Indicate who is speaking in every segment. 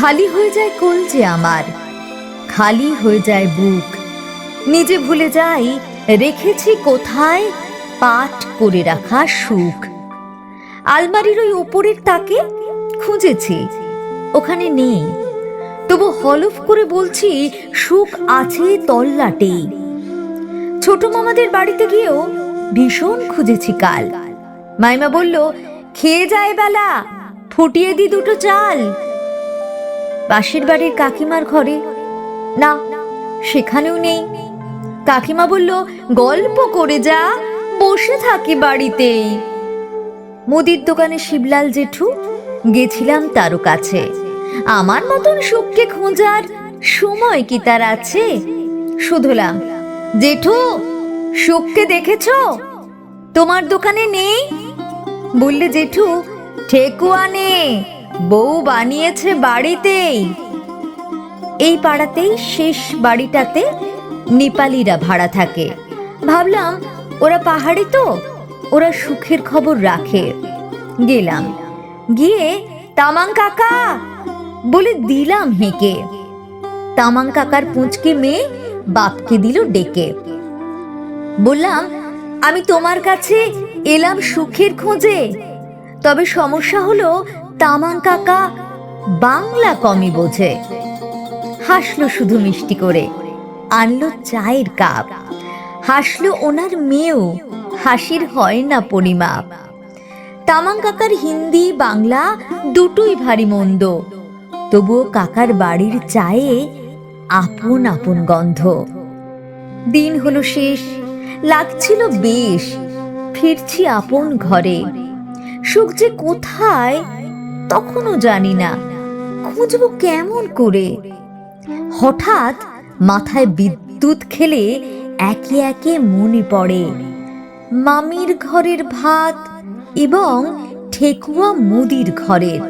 Speaker 1: খালি হয়ে যায় কলজে আমার। খালি হয়ে যায় বুক। নিজে ভুলে যাই, রেখেছি কোথায়? পাট করে রাখা সুখ। আলমারির ওই ওপরের তাকে খুঁজেছি, ওখানে নেই। তবু হলফ করে বলছি, সুখ আছে তল্লাটেই ছোট মামাদের বাড়িতে গিয়েও ভীষণ খুঁজেছি কাল। মাইমা বলল, খেয়ে যায় বেলা, ফুটিয়ে দি দুটো চাল। পাশের বাড়ির কাকিমার ঘরে। না, সেখানেও নেই। কাকিমা বলল, গল্প করে যা, বসে থাকি বাড়িতেই। মুদির দোকানে শিবলাল জেঠু, গেছিলাম তারও কাছে। আমার মতন সুখকে খোঁজার সময় কি তার আছে? শুধলাম, জেঠু, সুখকে দেখেছ? তোমার দোকানে নেই? বললে জেঠু, ঠেকুয়া নে বউ বানিয়েছে বাড়িতেই। এই পাড়াতেই শেষ বাড়িটাতে নেপালিরা ভাড়া থাকে। ভাবলাম, ওরা পাহাড়ে তো, ওরা সুখের খবর রাখে। গেলাম। গিয়ে, তামাং কাকা! বলে দিলাম হেঁকে। তামাং কাকার পুঁচকে মেয়ে বাপকে দিল ডেকে। বললাম, আমি তোমার কাছে এলাম সুখের খোঁজে। তবে সমস্যা হলো তামাং কাকা বাংলা কমই বোঝে। হাসলো শুধু মিষ্টি করে, আনলো চায়ের কাপ। হাসলো ওনার মেয়েও, হাসির হয় না পরিমাপ। তামাং কাকার হিন্দি, বাংলা দুটোই ভারী মন্দ। তবুও কাকার বাড়ির চায়ে আপন আপন গন্ধ। দিন হলো শেষ, লাগছিল বেশ। ফিরছি আপন ঘরে। সুখ যে কোথায় তখনও জানি না। খুঁজব কেমন করে? হঠাৎ মাথায় বিদ্যুৎ খেলে একে একে মনে পড়ে। মামির ঘরের ভাত এবং ঠেকুয়া মুদির ঘরের।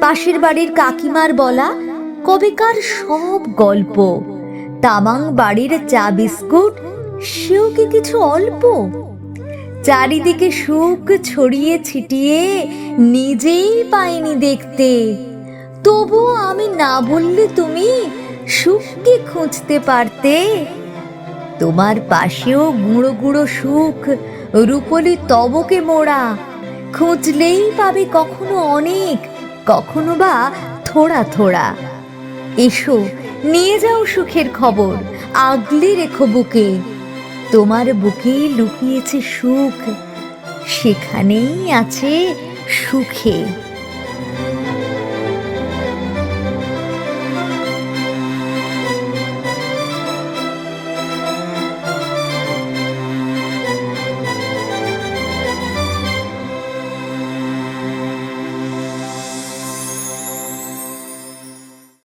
Speaker 1: পাশের বাড়ির কাকিমার বলা কবেকার সব গল্প। তামাং বাড়ির চা বিস্কুট, সেও কি কিছু অল্প? চারিদিকে সুখ ছড়িয়ে ছিটিয়ে নিজেই পাইনি দেখতে। তবুও আমি না বললে তুমি সুখকে খুঁজতে পারতে। তোমার পাশেও গুঁড়ো গুঁড়ো সুখ, রূপলি তবকে মোড়া। খুঁজলেই পাবে কখনো অনেক, কখনো বা থোড়া থোড়া। এসো, নিয়ে যাও সুখের খবর, আগলে রেখো বুকে। তোমার বুকে লুকিয়েছে সুখ সেখানেই আছে সুখে।